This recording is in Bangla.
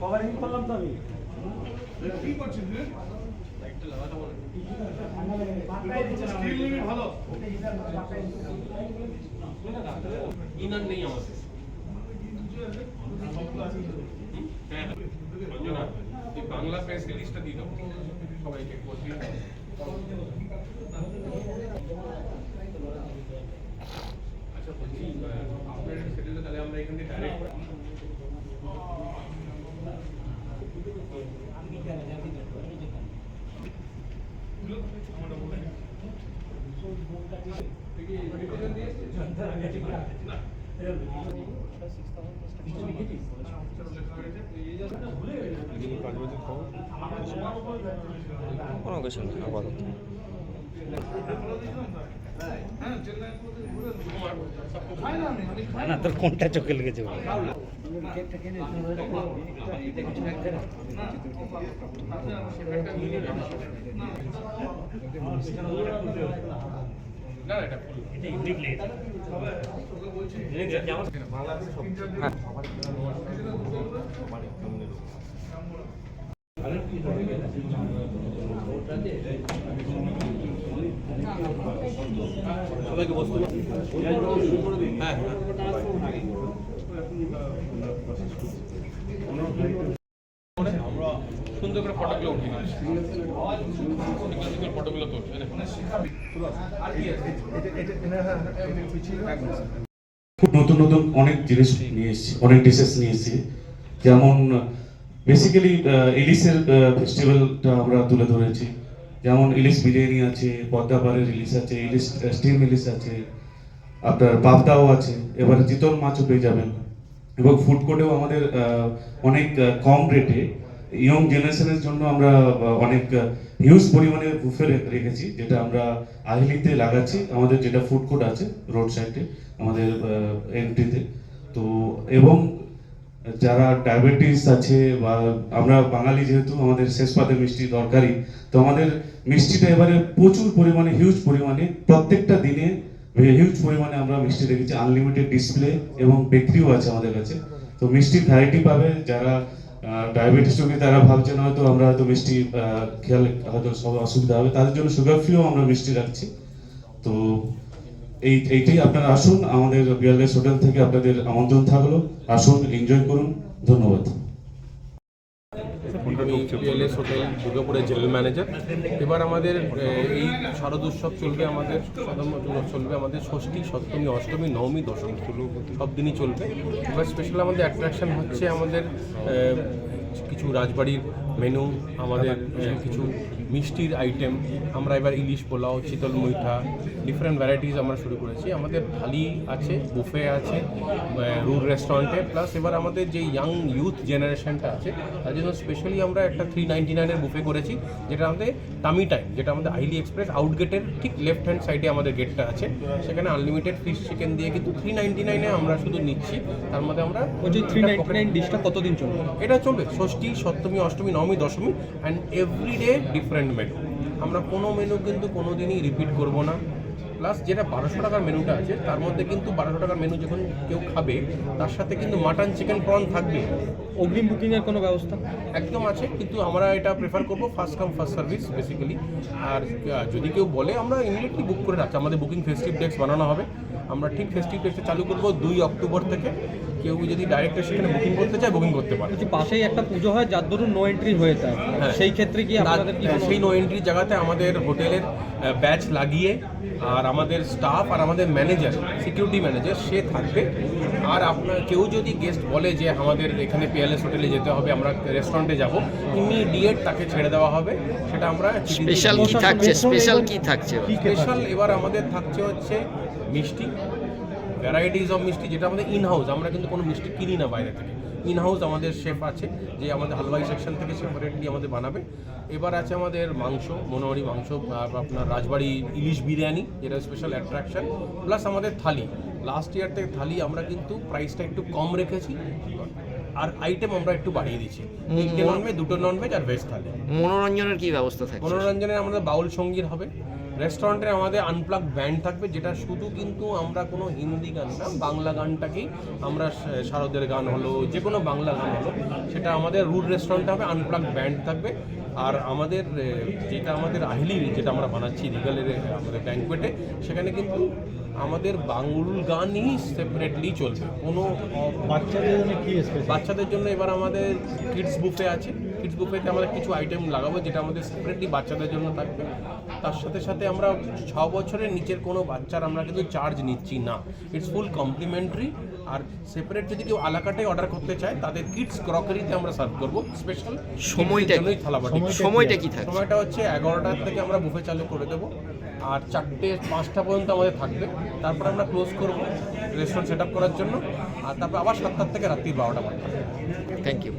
কভারিং করলাম তো আমি। কি করছিস বাংলা প্রেস লিস্টটা দিয়ে দেবো সবাইকে বলছি আচ্ছা বলছি আহ, আপনার সেটা তাহলে আমরা এখান থেকে ডাইরেক্ট কোনো কিছু না আপাতত হ্যাঁ চেন্নাই ঘুরে খাই না আমি আমি খাই না তোর কোনটা চোখে লেগেছে বল? সবাইকে বসতে হ্যাঁ তুলছি খুব নতুন নতুন অনেক জিনিস নিয়ে এসেছি, অনেক ডিশেস নিয়ে এসেছি। যেমন বেসিক্যালি ইলিশের ফেস্টিভ্যালটা আমরা তুলে ধরেছি। যেমন ইলিশ বিরিয়ানি আছে পদ্মাপাড়ের ইলিশ আছে, ইলিশ স্টিম ইলিশ আছে, আপনার পাবদাও আছে। এবারে চিতল মাছও পেয়ে যাবেন। এবং ফুড কোর্টেও আমাদের অনেক কম রেটে ইয়ং জেনারেশনের জন্য আমরা অনেক হিউজ পরিমাণে বুফে রেখেছি, যেটা আমরা আহিলিতে লাগাচ্ছি। আমাদের যেটা ফুড কোর্ট আছে রোড সাইডে আমাদের এন্ট্রিতে তো, এবং যারা ডায়াবেটিস আছে বা আমরা বাঙালি যেহেতু, আমাদের শেষ পাতে মিষ্টি দরকারি তো আমাদের মিষ্টিটা এবারে প্রচুর পরিমাণে হিউজ পরিমাণে, প্রত্যেকটা দিনে হিউজ পরিমাণে আমরা মিষ্টি রেখেছি আনলিমিটেড ডিসপ্লে এবং বেকরিও আছে আমাদের কাছে। তো মিষ্টির ভ্যারাইটি পাবে। যারা ডায়াবেটিস রোগী, তারা ভাবছেন হয়তো আমরা হয়তো মিষ্টি খেয়াল হয়তো সব অসুবিধা হবে। তাদের জন্য সুগার ফ্রিও আমরা মিষ্টি রাখছি। তো এই এইটাই আপনারা আসুন, আমাদের বিয়ারলেস হোটেল থেকে আপনাদের আমন্ত্রণ থাকল। আসুন এনজয় করুন। ধন্যবাদ। পিএলএস হোটেল দুর্গাপুরের জেনারেল ম্যানেজার। এবার আমাদের এই শারদ উৎসব চলবে আমাদের চলবে আমাদের ষষ্ঠী, সপ্তমী, অষ্টমী, নবমী, দশমী, সব দিনই চলবে। এবার স্পেশাল আমাদের অ্যাট্রাকশন হচ্ছে আমাদের কিছু রাজবাড়ির মেনু আমাদের কিছু মিষ্টির আইটেম আমরা এবার ইলিশ পোলাও চিতল মুইঠা ডিফারেন্ট ভ্যারাইটিস আমরা শুরু করেছি। আমাদের থালি আছে বুফে আছে রুল রেস্টুরেন্টে প্লাস এবার আমাদের যে ইয়াং ইউথ জেনারেশনটা আছে তার জন্য স্পেশালি আমরা একটা থ্রি নাইনটি নাইনের বুফে করেছি যেটা আমাদের টামি টাইম যেটা আমাদের আইলি এক্সপ্রেস আউটগেটের ঠিক লেফট হ্যান্ড সাইডে আমাদের গেটটা আছে। সেখানে আনলিমিটেড ফিশ চিকেন দিয়ে কিন্তু থ্রি নাইনটি নাইনে আমরা শুধু নিচ্ছি। তার মধ্যে আমরা বলছি থ্রি নাইনটি নাইন ডিশটা কতদিন চলবে? এটা চলবে ষষ্ঠী সপ্তমী অষ্টমী নবমী Dashami and everyday different menu আমরা কোনো মেনু কিন্তু কোনো দিনই রিপিট করব না। প্লাস যেটা বারোশো টাকার মেনুটা আছে তার মধ্যে কিন্তু বারোশো টাকার মেনু যখন কেউ খাবে তার সাথে কিন্তু মাটন চিকেন প্রন থাকবে। অগ্রিম বুকিংয়ের কোনো ব্যবস্থা? একদম আছে কিন্তু আমরা এটা প্রেফার করব first come first service basically আর যদি কেউ বলে আমরা ইমিডিয়েটলি বুক করে রাখছি। আমাদের বুকিং ফেস্টিভ ডেস্ক বানানো হবে। আমরা ঠিক ফেস্টিভ ডেস্কটা চালু করব দুই অক্টোবর থেকে। কেউ যদি ডাইরেক্ট সেখানে বুকিং করতে চায় বুকিং করতে পারে পাশেই একটা পুজো হয় যার ধরুন নো এন্ট্রি হয়ে যায়। হ্যাঁ। সেই ক্ষেত্রে কি আপনাদের কি সেই নো এন্ট্রি জায়গাতে আমাদের হোটেলের ব্যাচ লাগিয়ে আর আমাদের স্টাফ আর আমাদের ম্যানেজার সিকিউরিটি ম্যানেজার সে থাকবে। আর আপনার কেউ যদি গেস্ট বলে যে আমাদের এখানে পিয়ালেস হোটেলে যেতে হবে আমরা রেস্টুরেন্টে যাব ইমিডিয়েট তাকে ছেড়ে দেওয়া হবে। সেটা আমরা স্পেশাল কি থাকছে? স্পেশাল কি থাকছে? স্পেশাল এবার আমাদের থাকছে হচ্ছে মিষ্টি। ভ্যারাইটিস অফ মিষ্টি যেটা আমাদের ইন হাউস আমরা কিন্তু কোনো মিষ্টি কিনি না বাইরে থেকে। ইন হাউস আমাদের শেফ আছে যে আমাদের হালওয়াই সেকশন থেকে সেপারেটলি আমাদের বানাবে। এবার আছে আমাদের মাংস মনোহরি মাংস আপনার রাজবাড়ি ইলিশ বিরিয়ানি যেটা স্পেশাল অ্যাট্রাকশন প্লাস আমাদের থালি। লাস্ট ইয়ার থেকে থালি আমরা কিন্তু প্রাইসটা একটু কম রেখেছি আর আইটেম আমরা একটু বাড়িয়ে দিচ্ছি। তিনটে ননভেজ দুটো ননভেজ আর ভেজ থালি। মনোরঞ্জনের কি ব্যবস্থা থাকে মনোরঞ্জনের আমাদের বাউল সংগীত হবে। রেস্টুরেন্টে আমাদের আনপ্লাগ ব্যান্ড থাকবে যেটা শুধু কিন্তু আমরা কোনো হিন্দি গান না বাংলা গানটাকেই আমরা শারদের গান হলো যে কোনো বাংলা গান হলো সেটা আমাদের রুট রেস্টুরেন্টে হবে আনপ্লাগ ব্যান্ড থাকবে। আর আমাদের যেটা আমাদের আহিলি যেটা আমরা বানাচ্ছি রিগালের আমাদের ব্যাঙ্কুয়েটে সেখানে কিন্তু আমাদের বাংল গানই সেপারেটলি চলবে। কোনো বাচ্চাদের জন্য কি বাচ্চাদের জন্য এবার আমাদের কিডস বুফে আছে। কিডস বুফেতে আমরা কিছু আইটেম লাগাবো যেটা আমাদের সেপারেটলি বাচ্চাদের জন্য থাকবে। তার সাথে সাথে আমরা ছ বছরের নিচের কোনো বাচ্চার আমরা কিন্তু চার্জ নিচ্ছি না। ইটস ফুল কমপ্লিমেন্টারি আর সেপারেট যদি কেউ আলাকাটে অর্ডার করতে চায় তাদের কিডস ক্রকারিতে আমরা সার্ভ করব। স্পেশাল সময়টা? থালাবাটি। সময়টা কি থাকে সময়টা হচ্ছে এগারোটার থেকে আমরা বুফে চালু করে দেবো। আর চারটে পাঁচটা পর্যন্ত আমাদের থাকবে। তারপর আমরা ক্লোজ করব রেস্টুরেন্ট সেট আপ করার জন্য। আর তারপর আবার সাতটার থেকে রাত্রি বারোটা পর্যন্ত। Thank you